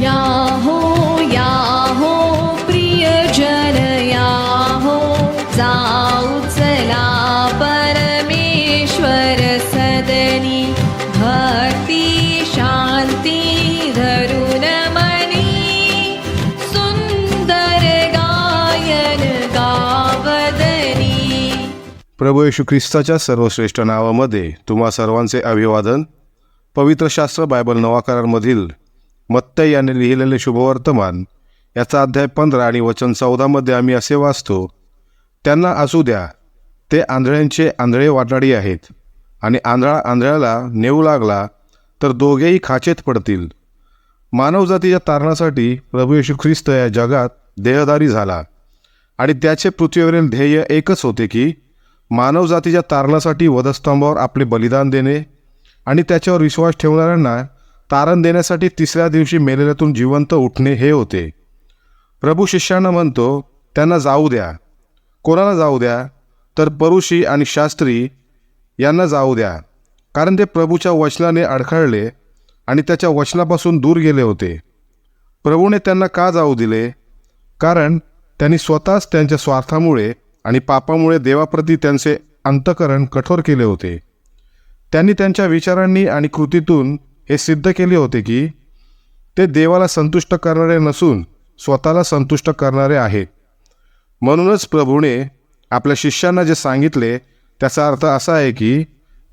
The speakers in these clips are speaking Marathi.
या हो या हो प्रियजन या हो जाऊ चला परमेश्वर सदनी भक्ती शांती धरून मनी सुंदर गायन गावदनी. प्रभू येशू ख्रिस्ताच्या सर्वश्रेष्ठ नावामध्ये तुम्हा सर्वांचे अभिवादन. पवित्र शास्त्र बायबल नवाकारांमधील मत्त याने लिहिलेले शुभवर्तमान याचा अध्याय पंधरा आणि वचन चौदामध्ये आम्ही असे वाचतो त्यांना असू द्या ते आंधळ्यांचे आंधळे वाटाडी आहेत. आणि आंधळा आंधळ्याला नेऊ लागला तर दोघेही खाचेत पडतील. मानवजातीच्या तारणासाठी प्रभू येशू ख्रिस्त या जगात देहदारी झाला. आणि त्याचे पृथ्वीवरील ध्येय एकच होते की मानवजातीच्या तारणासाठी वधस्तंभावर आपले बलिदान देणे आणि त्याच्यावर विश्वास ठेवणाऱ्यांना तारण देण्यासाठी तिसऱ्या दिवशी मेलेल्यातून जिवंत उठणे हे होते. प्रभू शिष्यांना म्हणतो त्यांना जाऊ द्या. कोणाला जाऊ द्या? तर परुषी आणि शास्त्री यांना जाऊ द्या. कारण ते प्रभूच्या वचनाने अडखळले आणि त्याच्या वचनापासून दूर गेले होते. प्रभूने त्यांना का जाऊ दिले? कारण त्यांनी स्वतःच त्यांच्या स्वार्थामुळे आणि पापामुळे देवाप्रती त्यांचे अंतकरण कठोर केले होते. त्यांनी त्यांच्या विचारांनी आणि कृतीतून हे सिद्ध केले होते की ते देवाला संतुष्ट करणारे नसून स्वतःला संतुष्ट करणारे आहेत. म्हणूनच प्रभूने आपल्या शिष्यांना जे सांगितले त्याचा अर्थ असा आहे की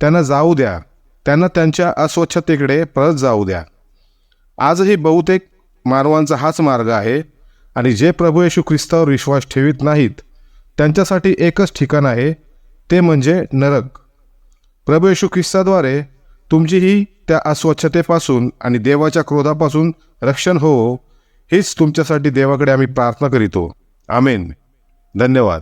त्यांना जाऊ द्या. त्यांना त्यांच्या अस्वच्छतेकडे परत जाऊ द्या. आजही बहुतेक मानवांचा हाच मार्ग आहे आणि जे प्रभू येशू ख्रिस्तावर विश्वास ठेवित नाहीत त्यांच्यासाठी एकच ठिकाण आहे ते म्हणजे नरक. प्रभू येशू ख्रिस्ताद्वारे तुमची ही त्या अस्वच्छतेपासून आणि देवाच्या क्रोधापासून रक्षण हो हेच तुमच्यासाठी देवाकडे आम्ही प्रार्थना करीतो. आमेन. धन्यवाद.